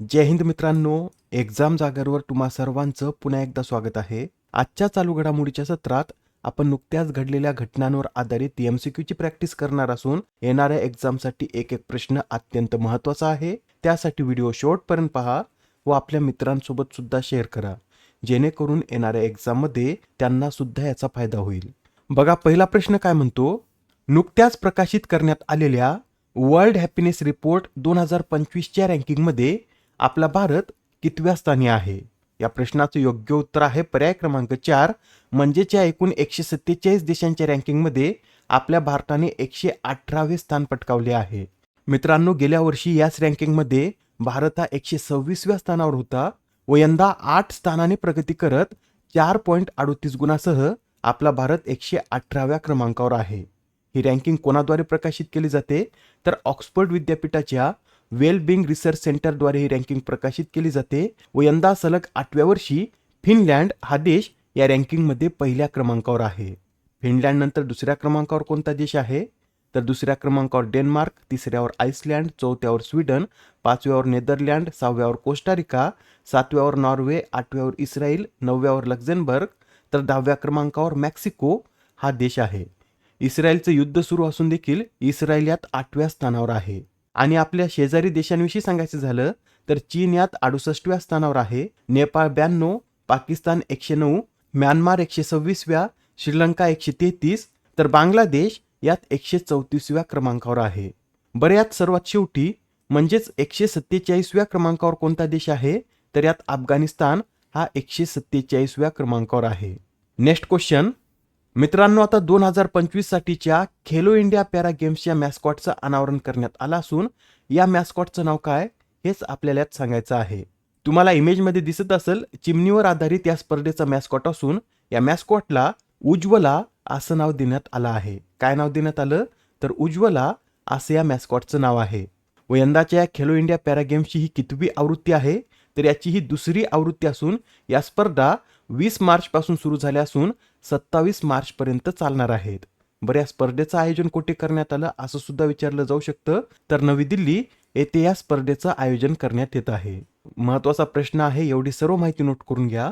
जय हिंद मित्रांनो एक्झाम जागरवर तुम्हा सर्वांचं पुन्हा एकदा स्वागत आहे. आजच्या चालू घडामोडीच्या सत्रात आपण नुकत्याच घडलेल्या घटनांवर आधारित एम सी क्यूची प्रॅक्टिस करणार असून येणाऱ्या एक्झामसाठी एक एक प्रश्न अत्यंत महत्त्वाचा आहे. त्यासाठी व्हिडिओ शेवटपर्यंत पहा व आपल्या मित्रांसोबत सुद्धा शेअर करा. जेणेकरून येणाऱ्या एक्झाममध्ये त्यांना सुद्धा याचा फायदा होईल. बघा पहिला प्रश्न काय म्हणतो? नुकत्याच प्रकाशित करण्यात आलेल्या वर्ल्ड हॅपीनेस रिपोर्ट दोन हजार पंचवीसच्या रँकिंगमध्ये आपला भारत कितव्या स्थानी आहे? या प्रश्नाचं योग्य उत्तर आहे पर्याय क्रमांक चार म्हणजेच या एकूण एकशे सत्तेचाळीस देशांच्या रँकिंगमध्ये आपल्या भारताने एकशे अठरावे स्थान पटकावले आहे. मित्रांनो गेल्या वर्षी याच रँकिंगमध्ये भारत हा एकशे सव्वीसव्या स्थानावर होता व यंदा आठ स्थानाने प्रगती करत चार पॉईंट अडोतीस गुणासह आपला भारत एकशे अठराव्या क्रमांकावर आहे. ही रँकिंग कोणाद्वारे प्रकाशित केली जाते? तर ऑक्सफर्ड विद्यापीठाच्या वेलबिंग रिसर्च सेंटरद्वारे ही रँकिंग प्रकाशित केली जाते व यंदा सलग आठव्या वर्षी फिनलँड हा देश या रँकिंगमध्ये पहिल्या क्रमांकावर आहे. फिनलँड नंतर दुसऱ्या क्रमांकावर कोणता देश आहे? तर दुसऱ्या क्रमांकावर डेन्मार्क तिसऱ्यावर आइसलँड चौथ्यावर स्वीडन पाचव्यावर नेदरलँड सहाव्यावर कोस्टारिका सातव्यावर नॉर्वे आठव्यावर इस्रायल नवव्यावर लक्झेनबर्ग तर दहाव्या क्रमांकावर मेक्सिको हा देश आहे. इस्रायलचं युद्ध सुरू असून देखील इस्रायल यात आठव्या स्थानावर आहे. आणि आपल्या शेजारी देशांविषयी सांगायचं झालं तर चीन यात अडुसष्टव्या स्थानावर आहे. नेपाळ ब्याण्णव पाकिस्तान एकशे नऊ म्यानमार एकशे सव्वीसव्या श्रीलंका एकशे तेहतीस तर बांगलादेश यात एकशे चौतीसव्या क्रमांकावर आहे. बरं यात सर्वात शेवटी म्हणजेच एकशे सत्तेचाळीसव्या क्रमांकावर कोणता देश आहे? तर यात अफगाणिस्तान हा एकशे सत्तेचाळीसव्या क्रमांकावर आहे. Next question. मित्रांनो आता दोन हजार पंचवीस साठीच्या खेलो इंडिया पॅरा गेम्सच्या मॅस्कॉटचं अनावरण करण्यात आलं असून या मॅस्कॉटचं नाव काय हेच आपल्याला सांगायचं आहे. तुम्हाला इमेजमध्ये दिसत असेल चिमणीवर आधारित या स्पर्धेचा मॅस्कॉट असून या मॅस्कॉटला उज्ज्वला असं नाव देण्यात आलं आहे. काय नाव देण्यात आलं? तर उज्ज्वला असं या मॅस्कॉटचं नाव आहे. व यंदाच्या या खेलो इंडिया पॅरा गेम्सची ही कितवी आवृत्ती आहे? तर याची ही दुसरी आवृत्ती असून या स्पर्धा वीस मार्चपासून सुरू झाल्या असून सत्तावीस मार्चपर्यंत चालणार आहेत. बरं या स्पर्धेचं आयोजन कुठे करण्यात आलं असं सुद्धा विचारलं जाऊ शकतं. तर नवी दिल्ली येथे या स्पर्धेचं आयोजन करण्यात येत आहे. महत्त्वाचा प्रश्न आहे एवढी सर्व माहिती नोट करून घ्या.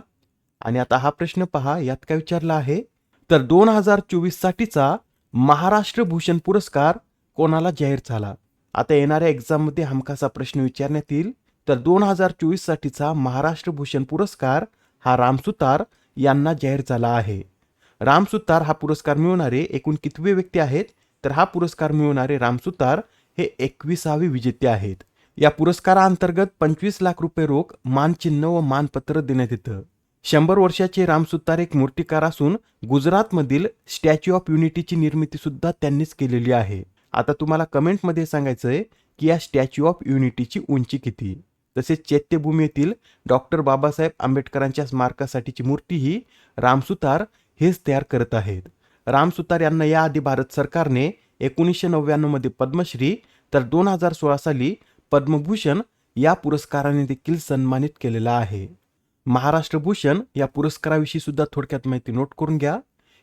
आणि आता हा प्रश्न पहा यात काय विचारला आहे? तर दोन हजार चोवीस साठीचा महाराष्ट्र भूषण पुरस्कार कोणाला जाहीर झाला? आता येणाऱ्या एक्झाममध्ये हमखासा प्रश्न विचारण्यात येईल. तर दोन हजार चोवीस साठीचा महाराष्ट्र भूषण पुरस्कार हा रामसुतार यांना जाहीर झाला आहे. रामसुतार हा पुरस्कार मिळवणारे एकूण कितवे व्यक्ती आहेत? तर हा पुरस्कार मिळवणारे रामसुतार हे एकविसावे विजेते आहेत. या पुरस्काराअंतर्गत पंचवीस लाख रुपये रोख मानचिन्ह व मानपत्र देण्यात येतं. शंभर वर्षाचे रामसुतार एक मूर्तिकार असून गुजरातमधील स्टॅच्यू ऑफ युनिटीची निर्मिती सुद्धा त्यांनीच केलेली आहे. आता तुम्हाला कमेंटमध्ये सांगायचं आहे की या स्टॅच्यू ऑफ युनिटीची उंची किती? तसेच चैत्यभूमी येथील डॉक्टर बाबासाहेब आंबेडकरांच्या स्मारकासाठीची मूर्ती ही रामसुतार हेच तयार करत आहेत. रामसुतार यांना याआधी भारत सरकारने एकोणीसशे नव्याण्णवमध्ये पद्मश्री तर दोन हजार सोळा साली पद्मभूषण या पुरस्काराने देखील सन्मानित केलेला आहे. महाराष्ट्र भूषण या पुरस्काराविषयी सुद्धा थोडक्यात माहिती नोट करून घ्या.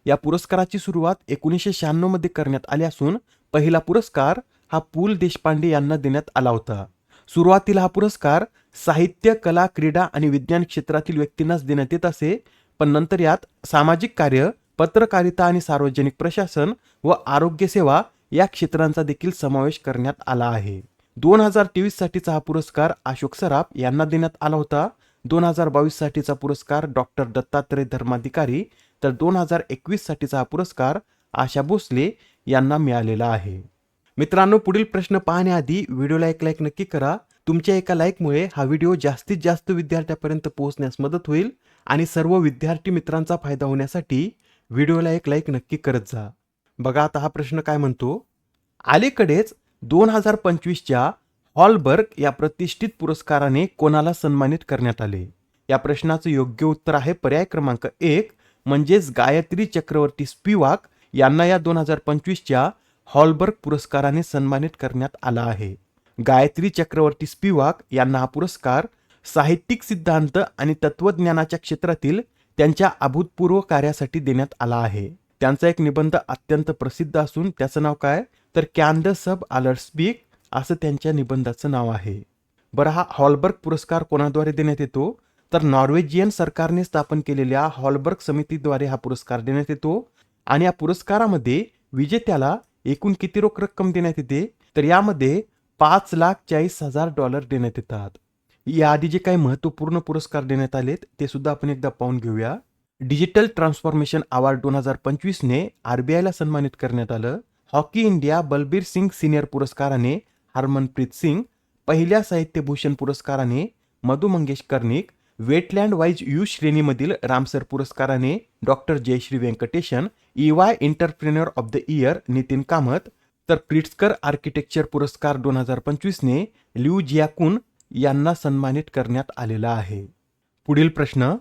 या पुरस्काराची सुरुवात एकोणीसशे शहाण्णवमध्ये करण्यात आली असून पहिला पुरस्कार हा पु ल देशपांडे यांना देण्यात आला होता. सुरुवातीला हा पुरस्कार साहित्य कला क्रीडा आणि विज्ञान क्षेत्रातील व्यक्तींनाच देण्यात येत असे पण नंतर यात सामाजिक कार्य पत्रकारिता आणि सार्वजनिक प्रशासन व आरोग्य सेवा या क्षेत्रांचा देखील समावेश करण्यात आला आहे. दोन हजार तेवीस साठीचा हा पुरस्कार अशोक सराफ यांना देण्यात आला होता. दोन हजार बावीस साठीचा पुरस्कार डॉक्टर दत्तात्रय धर्माधिकारी तर दोन हजार एकवीस साठीचा हा पुरस्कार आशा भोसले यांना मिळालेला आहे. मित्रांनो पुढील प्रश्न पाहण्याआधी व्हिडिओला एक लाईक नक्की करा. तुमच्या एका लाईकमुळे हा व्हिडिओ जास्तीत जास्त विद्यार्थ्यापर्यंत पोहोचण्यास मदत होईल. आणि सर्व विद्यार्थी मित्रांचा फायदा होण्यासाठी व्हिडिओला एक लाईक नक्की करत जा. बघा आता हा प्रश्न काय म्हणतो? अलीकडेच दोन हजार पंचवीसच्या हॉलबर्ग या प्रतिष्ठित पुरस्काराने कोणाला सन्मानित करण्यात आले? या प्रश्नाचं योग्य उत्तर आहे पर्याय क्रमांक एक म्हणजेच गायत्री चक्रवर्ती स्पिवाक यांना या दोन हजार पंचवीसच्या हॉलबर्ग पुरस्काराने सन्मानित करण्यात आला आहे. गायत्री चक्रवर्ती स्पिवाक यांना हा पुरस्कार साहित्यिक सिद्धांत आणि तत्वज्ञानाच्या क्षेत्रातील त्यांच्या अभूतपूर्व कार्यासाठी देण्यात आला आहे. त्यांचा एक निबंध अत्यंत प्रसिद्ध असून त्याचं नाव काय? तर can the subaltern speak असं त्यांच्या निबंधाचं नाव आहे. बरं हा हॉलबर्ग पुरस्कार कोणाद्वारे देण्यात येतो? तर नॉर्वेजियन सरकारने स्थापन केलेल्या हॉलबर्ग समितीद्वारे हा पुरस्कार देण्यात येतो. आणि या पुरस्कारामध्ये विजेत्याला एकूण किती रोख रक्कम देण्यात येते? तर यामध्ये पाच लाख चाळीस हजार डॉलर देण्यात येतात. याआधी जे काही महत्त्वपूर्ण पुरस्कार देण्यात आलेत ते सुद्धा आपण एकदा पाहून घेऊया. डिजिटल ट्रान्सफॉर्मेशन अवॉर्ड दोन हजार पंचवीसने आरबीआयला सन्मानित करण्यात आलं. Hockey India Balbir Singh senior पुरस्काराने हरमनप्रीत सिंग पहिल्या साहित्यभूषण पुरस्काराने Madhu Mangesh Karnik wetland wise use श्रेणीमधील रामसर पुरस्काराने doctor Jayashree Venkatesan EY entrepreneur of the year Nitin Kamath तर प्रिट्सकर आर्किटेक्चर पुरस्कार दोन हजार पंचवीसने लिऊ जियाकुन यांना सन्मानित करण्यात आलेला आहे. पुढील प्रश्न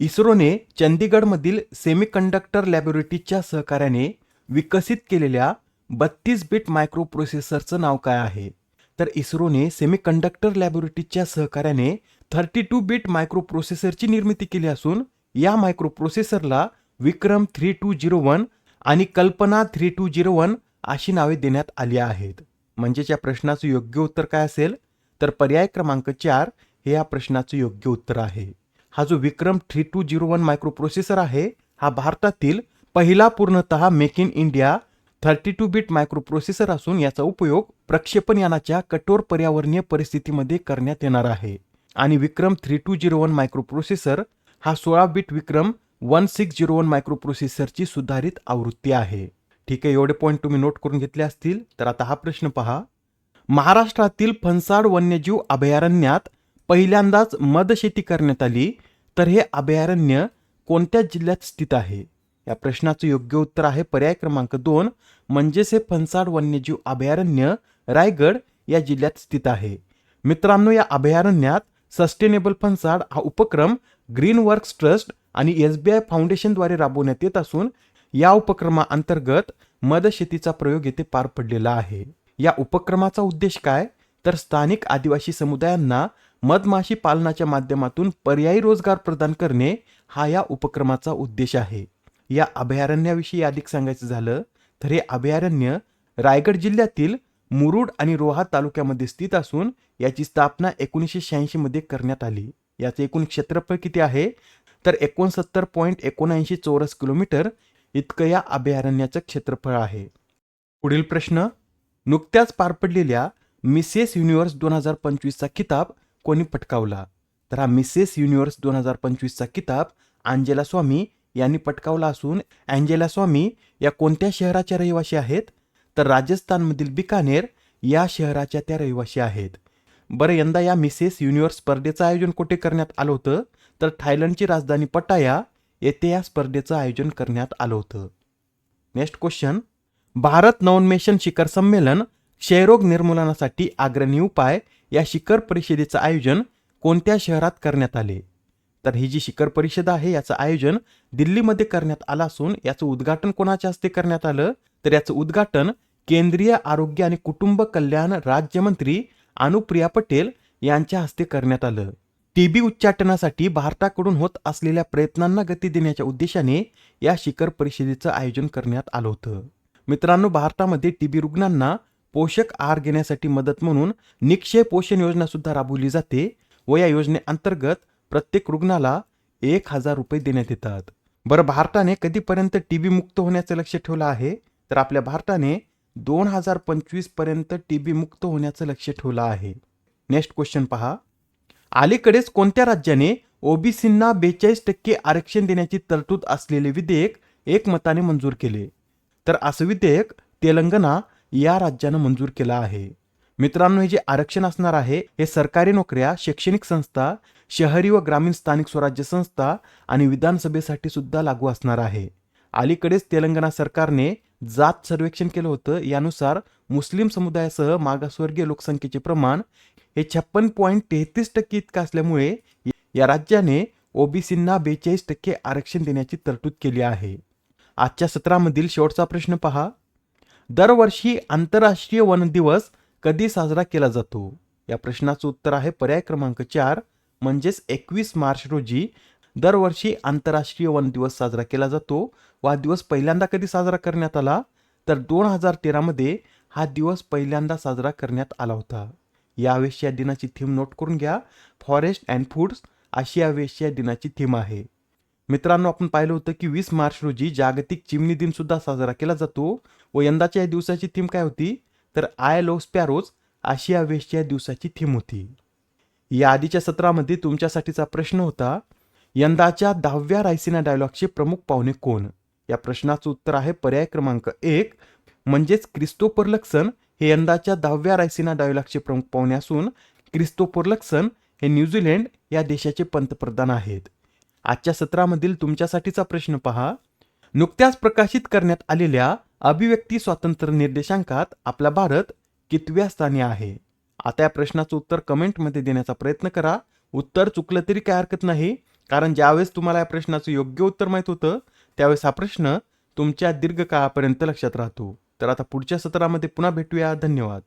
इस्रोने चंदीगडमधील सेमीकंडक्टर लॅबोरेटरीच्या सहकार्याने विकसित केलेल्या बत्तीस बिट मायक्रो प्रोसेसरचं नाव काय आहे? तर इस्रोने सेमीकंडक्टर लॅबोरेटरीच्या सहकार्याने थर्टी टू बिट मायक्रो प्रोसेसरची निर्मिती केली असून या मायक्रो प्रोसेसरला Vikram three two zero one आणि Kalpana three two zero one अशी नावे देण्यात आली आहेत. म्हणजेच या प्रश्नाचं योग्य उत्तर काय असेल? तर पर्याय क्रमांक चार हे या प्रश्नाचं योग्य उत्तर आहे. हा जो Vikram three two zero one microprocessor आहे हा भारतातील पहिला पूर्णतः make in India thirty two bit microprocessor असून याचा उपयोग प्रक्षेपण यानाच्या कठोर पर्यावरणीय परिस्थितीमध्ये करण्यात येणार आहे. आणि Vikram three two zero one microprocessor हा सोळा bit Vikram one six zero one micro प्रोसेसरची सुधारित आवृत्ती आहे. ठीक आहे एवढे पॉईंट तुम्ही नोट करून घेतले असतील तर आता हा प्रश्न पहा. महाराष्ट्रातील फणसाड वन्यजीव अभयारण्यात पहिल्यांदाच मधशेती करण्यात आली. तर हे अभयारण्य कोणत्या जिल्ह्यात स्थित आहे? या प्रश्नाचं योग्य उत्तर आहे पर्याय क्रमांक दोन म्हणजेच हे फणसाड वन्यजीव अभयारण्य रायगड या जिल्ह्यात स्थित आहे. मित्रांनो या अभयारण्यात सस्टेनेबल फणसाड हा उपक्रम ग्रीन वर्क्स ट्रस्ट आणि एस बी आय फाउंडेशनद्वारे राबवण्यात येत असून या उपक्रमाअंतर्गत मधशेतीचा प्रयोग येथे पार पडलेला आहे. या उपक्रमाचा उद्देश काय? तर स्थानिक आदिवासी समुदायांना मधमाशी पालनाच्या माध्यमातून पर्यायी रोजगार प्रदान करणे हा या उपक्रमाचा उद्देश आहे. या अभयारण्याविषयी अधिक सांगायचं झालं तर हे अभयारण्य रायगड जिल्ह्यातील मुरुड आणि रोहा तालुक्यामध्ये स्थित असून याची स्थापना एकोणीसशे शहाऐंशी मध्ये करण्यात आली. याचे एकूण क्षेत्रफळ किती आहे? तर एकोणसत्तर पॉईंट एकोणऐंशी चौरस किलोमीटर इतकं या अभयारण्याचं क्षेत्रफळ आहे. पुढील प्रश्न नुकत्याच पार पडलेल्या मिसेस युनिव्हर्स दोन हजार पंचवीसचा किताब कोणी पटकावला? तर हा मिसेस युनिव्हर्स दोन हजार पंचवीसचा किताब अंजेला स्वामी यांनी पटकावला असून अँजेला स्वामी या कोणत्या शहराच्या रहिवाशी आहेत? तर राजस्थानमधील बिकानेर या शहराच्या त्या रहिवाशी आहेत. बरं यंदा या मिसेस युनिव्हर्स स्पर्धेचं आयोजन कुठे करण्यात आलं होतं? तर थायलंडची राजधानी पटाया येथे या स्पर्धेचं आयोजन करण्यात आलं होतं. Next question. भारत नवोन्मेषण शिखर संमेलन क्षयरोग निर्मूलनासाठी अग्रणी उपाय या शिखर परिषदेचं आयोजन कोणत्या शहरात करण्यात आले? तर ही जी शिखर परिषद आहे याचं आयोजन दिल्लीमध्ये करण्यात आलं असून याचं उद्घाटन कोणाच्या हस्ते करण्यात आलं? तर याचं उद्घाटन केंद्रीय आरोग्य आणि कुटुंब कल्याण राज्यमंत्री अनुप्रिया पटेल यांच्या हस्ते करण्यात आलं. टीबी उच्चाटनासाठी भारताकडून होत असलेल्या प्रयत्नांना गती देण्याच्या उद्देशाने या शिखर परिषदेचं आयोजन करण्यात आलं होतं. मित्रांनो भारतामध्ये टी बी रुग्णांना पोषक आहार घेण्यासाठी मदत म्हणून निक्षय पोषण योजना सुद्धा राबवली जाते व या योजनेअंतर्गत प्रत्येक रुग्णाला एक हजार रुपये देण्यात येतात. बरं भारताने कधीपर्यंत टी बी मुक्त होण्याचं लक्ष ठेवलं आहे? तर आपल्या भारताने दोन हजार पंचवीसपर्यंत टीबी मुक्त होण्याचं लक्ष ठेवलं आहे. नेक्स्ट क्वेश्चन पहा. अलीकडेच कोणत्या राज्याने ओबीसींना बेचाळीस टक्के आरक्षण देण्याची तरतूद असलेले विधेयक एकमताने मंजूर केले? तर असं विधेयक तेलंगणा या राज्यानं मंजूर केलं आहे. मित्रांनो हे जे आरक्षण असणार आहे हे सरकारी नोकऱ्या शैक्षणिक संस्था शहरी व ग्रामीण स्थानिक स्वराज्य संस्था आणि विधानसभेसाठी सुद्धा लागू असणार आहे. अलीकडेच तेलंगणा सरकारने जात सर्वेक्षण केलं होतं. यानुसार मुस्लिम समुदायासह मागासवर्गीय लोकसंख्येचे प्रमाण हे छप्पन पॉईंट तेहतीस टक्के इतकं असल्यामुळे या राज्याने ओबीसींना बेचाळीस टक्के आरक्षण देण्याची तरतूद केली आहे. आजच्या सत्रामधील शेवटचा प्रश्न पहा. दरवर्षी आंतरराष्ट्रीय वन दिवस कधी साजरा केला जातो? या प्रश्नाचं उत्तर आहे पर्याय क्रमांक चार म्हणजेच एकवीस मार्च रोजी. दरवर्षी आंतरराष्ट्रीय वन दिवस साजरा केला जातो. व हा दिवस पहिल्यांदा कधी साजरा करण्यात आला? तर दोन हजार तेरामध्ये हा दिवस पहिल्यांदा साजरा करण्यात आला होता. यावेळेस या दिनाची थीम नोट करून घ्या. फॉरेस्ट अँड फूड्स अशी यावेळेस या दिनाची थीम आहे. मित्रांनो आपण पाहिलं होतं की वीस मार्च रोजी जागतिक चिमणी दिन सुद्धा साजरा केला जातो व यंदाच्या या दिवसाची थीम काय होती? तर आय लो स्पॅरोज आशिया यावेळेस या दिवसाची थीम होती. या आधीच्या सत्रामध्ये तुमच्यासाठीचा प्रश्न होता यंदाच्या दहाव्या रायसिना डायलॉगचे प्रमुख पाहुणे कोण? या प्रश्नाचं उत्तर आहे पर्याय क्रमांक एक म्हणजेच क्रिस्तोपर लक्सन हे यंदाच्या दहाव्या रायसिना डायलॉगचे प्रमुख पाहुणे असून क्रिस्तोपर लक्सन हे न्यूझीलंड या देशाचे पंतप्रधान आहेत. आजच्या सत्रामधील तुमच्यासाठीचा प्रश्न पहा. नुकत्याच प्रकाशित करण्यात आलेल्या अभिव्यक्ती स्वातंत्र्य निर्देशांकात आपला भारत कितव्या स्थानी आहे? आता या प्रश्नाचं उत्तर कमेंटमध्ये देण्याचा प्रयत्न करा. उत्तर चुकलं तरी काय हरकत नाही. कारण ज्यावेळेस तुम्हाला या प्रश्नाचं योग्य उत्तर माहीत होतं त्यावेळेस हा प्रश्न तुमच्या दीर्घकाळापर्यंत लक्षात राहतो. तर आता पुढच्या सत्रामध्ये पुन्हा भेटूया. धन्यवाद.